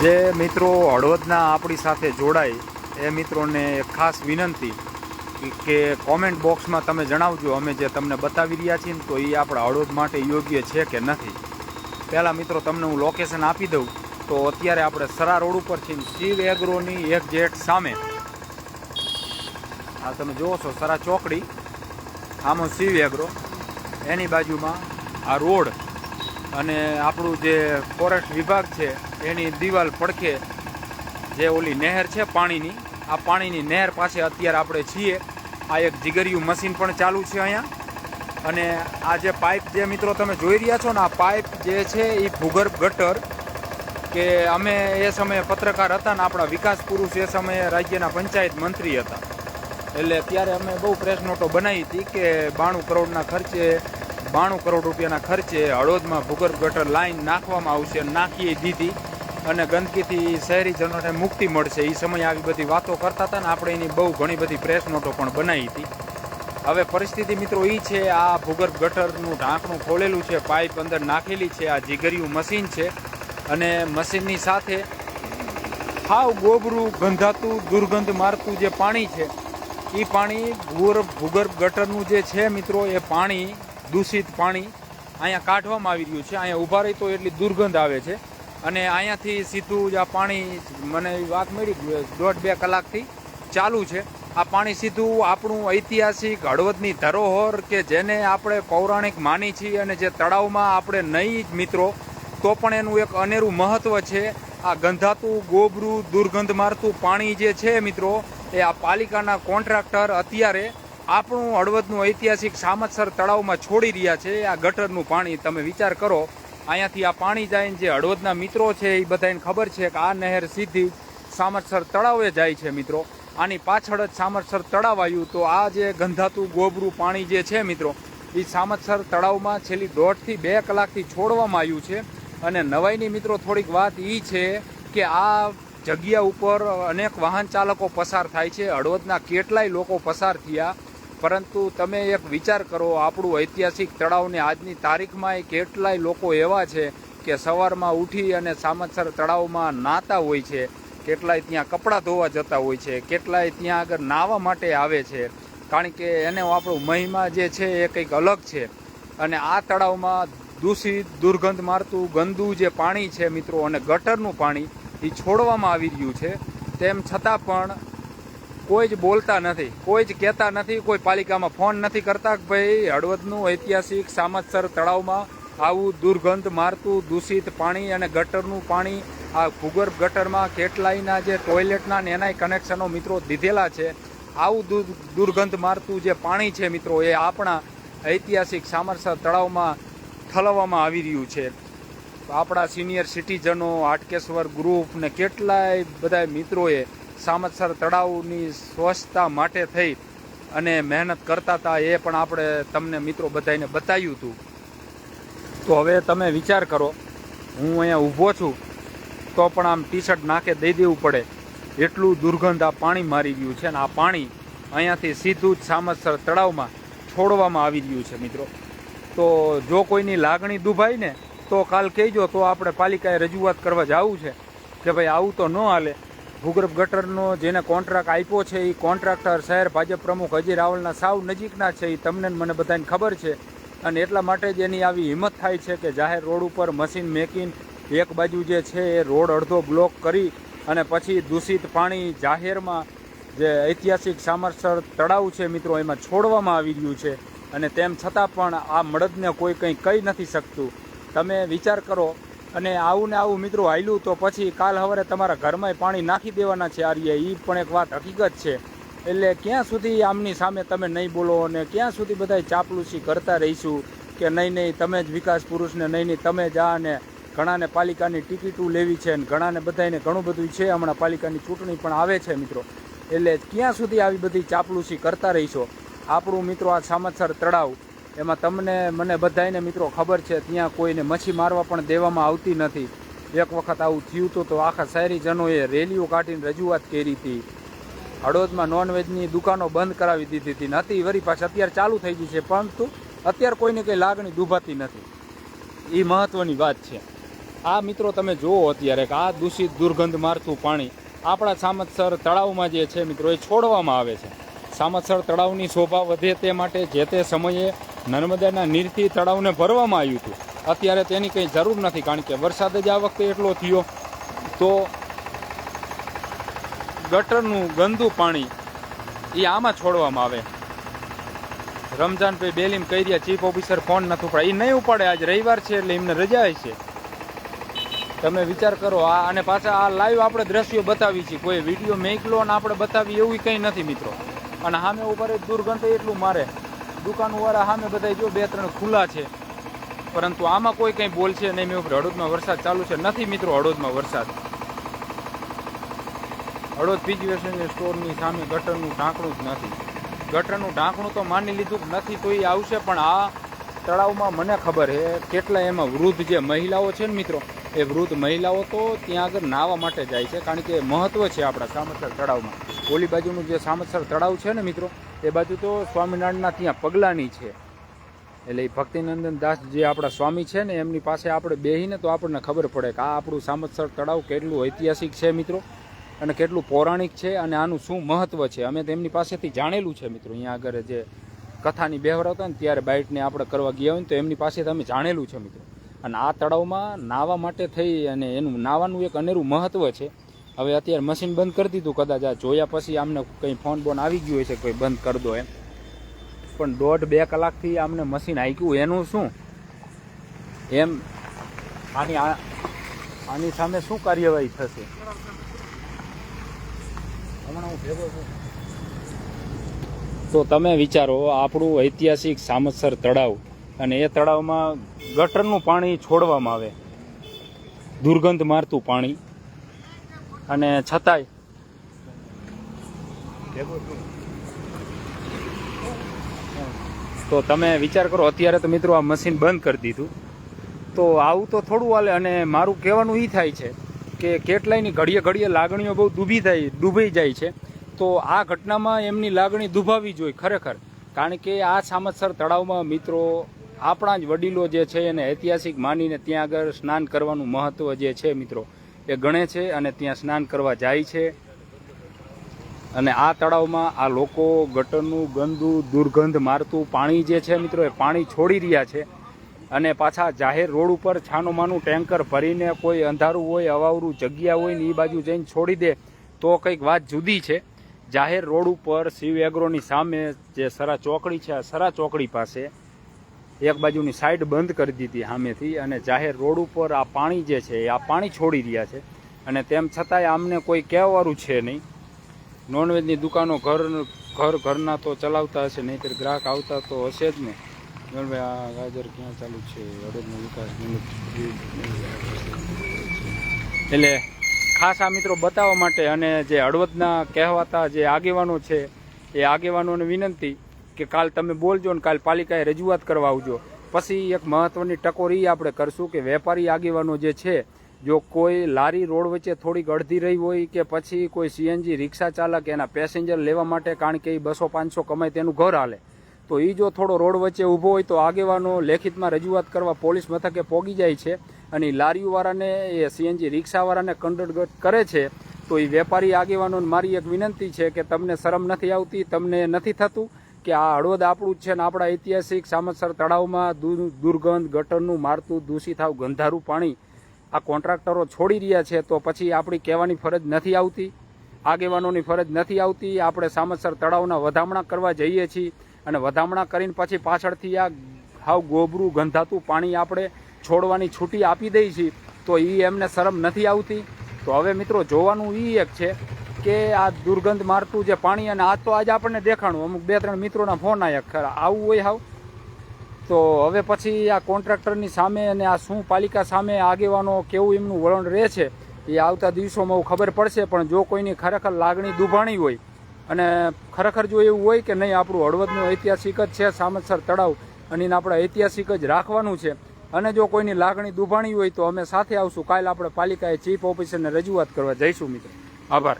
જે મિત્રો હળવદના આપણી સાથે જોડાય, એ મિત્રોને ખાસ વિનંતી કે કોમેન્ટ બોક્સમાં તમે જણાવજો, અમે જે તમને બતાવી રહ્યા છીએ તો એ આપણા હળવદ માટે યોગ્ય છે કે નથી. પહેલાં મિત્રો તમને હું લોકેશન આપી દઉં, તો અત્યારે આપણે સરા રોડ ઉપર છીએ શિવ એગ્રોની એક જેટ સામે. આ તમે જુઓ છો સરા ચોકડી, આમાં શિવ એગ્રો. એની બાજુમાં આ રોડ અને આપણું જે ફોરેસ્ટ વિભાગ છે એની દિવાલ પડખે જે ઓલી નહેર છે પાણીની, આ પાણીની નહેર પાસે અત્યારે આપણે છીએ. આ એક જીગરિયું મશીન પણ ચાલુ છે અહીંયા. અને આ જે પાઇપ જે મિત્રો તમે જોઈ રહ્યા છો ને, આ પાઇપ જે છે એ ભૂગર્ભ ગટર કે અમે એ સમયે પત્રકાર હતા ને, આપણા વિકાસ પુરુષ એ સમયે રાજ્યના પંચાયત મંત્રી હતા. એટલે ત્યારે અમે બહુ પ્રેસ નોટો બનાવી હતી કે બાણું કરોડના ખર્ચે, બાણું કરોડ રૂપિયાના ખર્ચે હળવદમાં ભૂગર્ભ ગટર લાઈન નાખવામાં આવશે, નાખી દીધી. અને ગંદકીથી શહેરીજનોને મુક્તિ મળશે. એ સમયે આવી બધી વાતો કરતા હતા ને આપણે એની બહુ ઘણી બધી પ્રેસ નોટો પણ બનાવી હતી. હવે પરિસ્થિતિ મિત્રો એ છે, આ ભૂગર્ભ ગટરનું ઢાંકણું ખોલેલું છે, પાઇપ અંદર નાખેલી છે, આ જીગરિયું મશીન છે અને મશીનની સાથે હાવ ગોબરું ગંધાતું, દુર્ગંધ મારતું જે પાણી છે એ પાણી ભૂગર્ભ ભૂગર્ભ ગટરનું જે છે મિત્રો, એ પાણી, દૂષિત પાણી અહીંયા કાઢવામાં આવી રહ્યું છે. અહીંયા ઊભા રહી તો એટલી દુર્ગંધ આવે છે. અને અહીંયાથી સીધું જ આ પાણી મને વાત મળી, દોઢ બે કલાકથી ચાલુ છે. આ પાણી સીધું આપણું ઐતિહાસિક હળવદની ધરોહર કે જેને આપણે પૌરાણિક માની છીએ અને જે તળાવમાં આપણે નહીં જ મિત્રો, તો પણ એનું એક અનેરું મહત્ત્વ છે. આ ગંધાતું, ગોબરું, દુર્ગંધ મારતું પાણી જે છે મિત્રો, એ આ પાલિકાના કોન્ટ્રાક્ટર અત્યારે આપણું હળવદનું ઐતિહાસિક સામતસર તળાવમાં છોડી રહ્યા છે. આ ગટરનું પાણી તમે વિચાર કરો અહીંયાથી આ પાણી જાય જે હળવદના મિત્રો છે એ બધાને ખબર છે કે આ નહેર સીધી સામરસર તળાવે જાય છે મિત્રો. આની પાછળ જ સામરસર તળાવ આવ્યું તો આ જે ગંધાતું ગોબરું પાણી જે છે મિત્રો, એ સામતસર તળાવમાં છેલ્લી દોઢથી બે કલાકથી છોડવામાં આવ્યું છે. અને નવાઈની મિત્રો થોડીક વાત એ છે કે આ જગ્યા ઉપર અનેક વાહન ચાલકો પસાર થાય છે. હળવદના કેટલાય લોકો પસાર થયા. પરંતુ તમે એક વિચાર કરો, આપણું ઐતિહાસિક તળાવને આજની તારીખમાં કેટલાય લોકો એવા છે કે સવારમાં ઉઠી અને સામતસર તળાવમાં નાતા હોય છે, કેટલાય ત્યાં કપડાં ધોવા જતા હોય છે, કેટલાય ત્યાં આગળ નાહવા માટે આવે છે. કારણ કે એને આપણું મહિમા જે છે એ કંઈક અલગ છે. અને આ તળાવમાં દૂષિત, દુર્ગંધ મારતું, ગંદુ જે પાણી છે મિત્રો, અને ગટરનું પાણી, એ છોડવામાં આવી રહ્યું છે. તેમ છતાં પણ કોઈ જ બોલતા નથી, કોઈ જ કહેતા નથી, કોઈ પાલિકામાં ફોન નથી કરતા કે ભાઈ, હળવદનું ઐતિહાસિક સામતસર તળાવમાં આવું દુર્ગંધ મારતું, દૂષિત પાણી અને ગટરનું પાણી, આ ભૂગર્ભ ગટરમાં કેટલાયના જે ટોયલેટના ને એનાય કનેક્શનો મિત્રો દીધેલા છે, આવું દુર- દુર્ગંધ મારતું જે પાણી છે મિત્રો, એ આપણા ઐતિહાસિક સામરસર તળાવમાં ઠલવવામાં આવી રહ્યું છે. આપણા સિનિયર સિટીઝનો, હાટકેશ્વર ગ્રુપ ને કેટલાય બધા મિત્રોએ સામતસર તળાવની સ્વચ્છતા માટે થઈ અને મહેનત કરતા હતા એ પણ આપણે તમને મિત્રો બધાને બતાવ્યું હતું. તો હવે તમે વિચાર કરો, હું અહીંયા ઊભો છું, તો પણ આમ ટી શર્ટ નાખે દઈ દેવું પડે. એટલું દુર્ગંધ આ પાણી મારી ગયું છે અને આ પાણી અહીંયાથી સીધું જ સામતસર તળાવમાં છોડવામાં આવી રહ્યું છે મિત્રો. તો જો કોઈની લાગણી દુભાય ને, તો કાલ કહેજો, તો આપણે પાલિકાએ રજૂઆત કરવા જવું છે કે ભાઈ આવું તો ન હાલે. ભૂગર્ભ ગટરનો જેને કોન્ટ્રાક્ટ આપ્યો છે એ કોન્ટ્રાક્ટર શહેર ભાજપ પ્રમુખ અજય રાવલના સાવ નજીકના છે એ તમને મને બધાને ખબર છે. અને એટલા માટે જ એની આવી હિંમત થાય છે કે જાહેર રોડ ઉપર મશીન મેકીન એક બાજુ જે છે, એ રોડ અડધો બ્લોક કરી અને પછી દૂષિત પાણી જાહેરમાં જે ઐતિહાસિક સામરસર તળાવ છે મિત્રો, એમાં છોડવામાં આવી રહ્યું છે. અને તેમ છતાં પણ આ મળદને કોઈ કંઈ કહી નથી શકતું. તમે વિચાર કરો અને આવું ને આવું મિત્રો હાલ્યું, તો પછી કાલ સવારે તમારા ઘરમાં પાણી નાખી દેવાના છે આર્ય. એ પણ એક વાત હકીકત છે. એટલે ક્યાં સુધી આમની સામે તમે નહીં બોલો અને ક્યાં સુધી બધા ચાપલુસી કરતા રહીશું કે નહીં નહીં, તમે જ વિકાસ પુરુષને નહીં નહીં, તમે જા અને ઘણાને પાલિકાની ટિકિટો લેવી છે અને ઘણાને બધાને ઘણું બધું છે. હમણાં પાલિકાની ચૂંટણી પણ આવે છે મિત્રો. એટલે ક્યાં સુધી આવી બધી ચાપલુસી કરતા રહીશો? આપણું મિત્રો આ સામતસર તળાવ એમાં તમને મને બધાને મિત્રો ખબર છે, ત્યાં કોઈને મચ્છી મારવા પણ દેવામાં આવતી નથી. એક વખત આવું થયું હતું તો આખા શહેરીજનોએ રેલીઓ કાઢીને રજૂઆત કરી હતી. હળવદમાં નોનવેજની દુકાનો બંધ કરાવી દીધી હતી નથી વરી પાછી અત્યારે ચાલુ થઈ ગઈ છે, પરંતુ અત્યારે કોઈને કંઈ લાગણી દુભાતી નથી. એ મહત્ત્વની વાત છે. આ મિત્રો તમે જુઓ અત્યારે કે આ દૂષિત દુર્ગંધ મારતું પાણી આપણા સામતસર તળાવમાં જે છે મિત્રો, એ છોડવામાં આવે છે. સામતસર તળાવની શોભા વધે તે માટે જે તે સમયે નર્મદાના નીરથી તળાવને ભરવામાં આવ્યું હતું. અત્યારે તેની કંઈ જરૂર નથી, કારણ કે વરસાદ જ આ વખતે એટલો થયો. તો ગટરનું ગંદુ પાણી એ આમાં છોડવામાં આવે. રમજાનભાઈ બેલીમ કહી રહ્યા, ચીફ ઓફિસર ફોન નથી ઉપાડે એ નહીં ઉપાડે, આજ રવિવાર છે એટલે એમને રજા છે. તમે વિચાર કરો, આ અને પાછા આ લાઈવ આપણે દ્રશ્યો બતાવી છીએ. કોઈ વીડિયો મેકલો અને આપણે બતાવી એવું કંઈ નથી, મિત્રો. અને સામે ઉપર દુર્ગંધ એટલું મારે. દુકાનવાળા સામે બધા જો બે ત્રણ ખુલ્લા છે. પરંતુ આમાં કોઈ કંઈ બોલશે નહીં. મેં ઉપર હળોદમાં વરસાદ ચાલુ છે. નથી મિત્રો હળોદમાં વરસાદ. હળોદ પીજીવેશન સ્ટોરની સામે ગટરનું ઢાંકણું જ નથી. ગટરનું ઢાંકણું તો માની લીધું નથી, તો એ આવશે. પણ આ તળાવમાં મને ખબર છે કેટલા એમાં વૃદ્ધ જે મહિલાઓ છે ને મિત્રો, એ વૃદ્ધ મહિલાઓ તો ત્યાં આગળ નાહવા માટે જાય છે. કારણ કે મહત્ત્વ છે આપણા સામતસર તળાવમાં. ઓલી બાજુનું જે સામતસર તળાવ છે ને મિત્રો, એ બાજુ તો સ્વામિનારાયણના ત્યાં પગલાની છે. એટલે એ ભક્તિનંદન દાસ જે આપણા સ્વામી છે ને, એમની પાસે આપણે બેહીને તો આપણને ખબર પડે કે આ આપણું સામતસર તળાવ કેટલું ઐતિહાસિક છે મિત્રો, અને કેટલું પૌરાણિક છે, અને આનું શું મહત્ત્વ છે. અમે તેમની પાસેથી જાણેલું છે મિત્રો. અહીંયા આગળ જે કથાની બેહવર હતા ને, ત્યારે બાઇટને આપણે કરવા ગયા હોય ને, તો એમની પાસેથી અમે જાણેલું છે મિત્રો. અને આ તળાવમાં નાહવા માટે થઈ અને એનું નાવાનું એક અનેરું મહત્ત્વ છે. હવે અત્યારે મશીન બંધ કરી દીધું કદાચ આ જોયા પછી આમને કંઈ ફોન બોન આવી ગયું છે કોઈ બંધ કરી દો એમ. પણ દોઢ બે કલાકથી આમને મશીન હાંક્યું એનું શું? એમ આની આની સામે શું કાર્યવાહી થશે? હમણાં હું ભેગો છું. તો તમે વિચારો, આપણું ઐતિહાસિક સામતસર તળાવ અને એ તળાવમાં ગટરનું પાણી છોડવામાં આવે. દુર્ગંધ મારતું પાણી. અને છતાંય તો તમે વિચાર કરો, અત્યારે તો મિત્રો આ મશીન બંધ કરી દીધું. તો આવું તો થોડું હાલે અને મારું કહેવાનું એ થાય છે કે કેટલાયની ઘડીએ ઘડીએ લાગણીઓ બહુ ડૂબી થાય ડૂબી જાય છે. તો આ ઘટનામાં એમની લાગણી દુભાવી જોઈએ ખરેખર. કારણ કે આ સામતસર તળાવમાં મિત્રો આપણા જ વડીલો જે છે એને ઐતિહાસિક માનીને ત્યાં આગળ સ્નાન કરવાનું મહત્ત્વ જે છે મિત્રો એ ગણે છે અને ત્યાં સ્નાન કરવા જાય છે. અને આ તળાવમાં આ લોકો ગટરનું ગંદુ દુર્ગંધ મારતું પાણી જે છે મિત્રો એ પાણી છોડી રહ્યા છે. અને પાછા જાહેર રોડ ઉપર છાનું માનું ટેન્કર ભરીને કોઈ અંધારું હોય, અવાવરું જગ્યા હોય ને એ બાજુ જઈને છોડી દે તો કંઈક વાત જુદી છે. જાહેર રોડ ઉપર શિવ એગ્રોની સામે જે સરા ચોકડી છે, આ સરા ચોકડી પાસે એક બાજુની સાઈડ બંધ કરી દીધી સામેથી અને જાહેર રોડ ઉપર આ પાણી જે છે આ પાણી છોડી રહ્યા છે. અને તેમ છતાંય આમને કોઈ કહેવાનું છે નહીં. નોનવેજની દુકાનો ઘર ઘર ઘરના તો ચલાવતા હશે, નહીંતર ગ્રાહક આવતા તો હશે જ ને નોનવેજ આ ગાજર ક્યાં ચાલુ છે? અડદનો વિકાસ એટલે ખાસ આ મિત્રો બતાવવા માટે અને જે હળવદના કહેવાતા જે આગેવાનો છે, એ આગેવાનોને વિનંતી કે કાલ તમે બોલજો ને કાલ પાલિકાએ રજૂઆત કરવા આવજો. પછી એક મહત્વની ટકોરી આપણે કરશું કે વેપારી આગેવાનો જે છે, જો કોઈ લારી રોડ વચ્ચે થોડીક અડધી રહી હોય કે પછી કોઈ સીએનજી રિક્ષા ચાલક એના પેસેન્જર લેવા માટે કારણ કે એ બસો પાંચસો કમાય તેનું ઘર હાલે. તો એ જો થોડો રોડ વચ્ચે ઊભો હોય તો આગેવાનો લેખિતમાં રજૂઆત કરવા પોલીસ મથકે પોગી જાય છે અને એ લારીઓવાળાને એ સીએનજી રિક્ષાવાળાને કંડરગટ કરે છે, તો એ વેપારી આગેવાનોને મારી એક વિનંતી છે કે તમને શરમ નથી આવતી, તમને નથી થતું કે આ હળવદ આપણું જ છે ને આપણા ઐતિહાસિક સામતસર તળાવમાં દુર્ગંધ, ગટરનું મારતું દૂષિત આવ ગંધારું પાણી આ કોન્ટ્રાક્ટરો છોડી રહ્યા છે તો પછી આપણી કહેવાની ફરજ નથી આવતી, આગેવાનોની ફરજ નથી આવતી, આપણે સામતસર તળાવના વધામણા કરવા જઈએ છીએ અને વધામણા કરીને પછી પાછળથી આ હાવ ગોબરું ગંધાતું પાણી આપણે છોડવાની છૂટી આપી દઈ છીએ, તો એ એમને શરમ નથી આવતી. તો હવે મિત્રો જોવાનું એ એક છે કે આ દુર્ગંધ મારતું જે પાણી અને આ તો આજે આપણને દેખાણું. અમુક બે ત્રણ મિત્રોના ફોન આવ્યા ખરા, આવું હોય હાવ. તો હવે પછી આ કોન્ટ્રાક્ટરની સામે અને આ શું પાલિકા સામે આગેવાનો કેવું એમનું વલણ રહે છે, એ આવતા દિવસોમાં ખબર પડશે, પણ જો કોઈની ખરેખર લાગણી દુભાણી હોય, અને ખરેખર જો એવું હોય કે નહીં, આપણું હળવદનું ઐતિહાસિક જ છે, સામતસર તળાવ, અને એને આપણે ઐતિહાસિક જ રાખવાનું છે. અને જો કોઈની લાગણી દુભાણી હોય તો અમે સાથે આવશું. કાલે આપણે પાલિકાએ ચીફ ઓફિસરને રજૂઆત કરવા જઈશું મિત્રો. આભાર.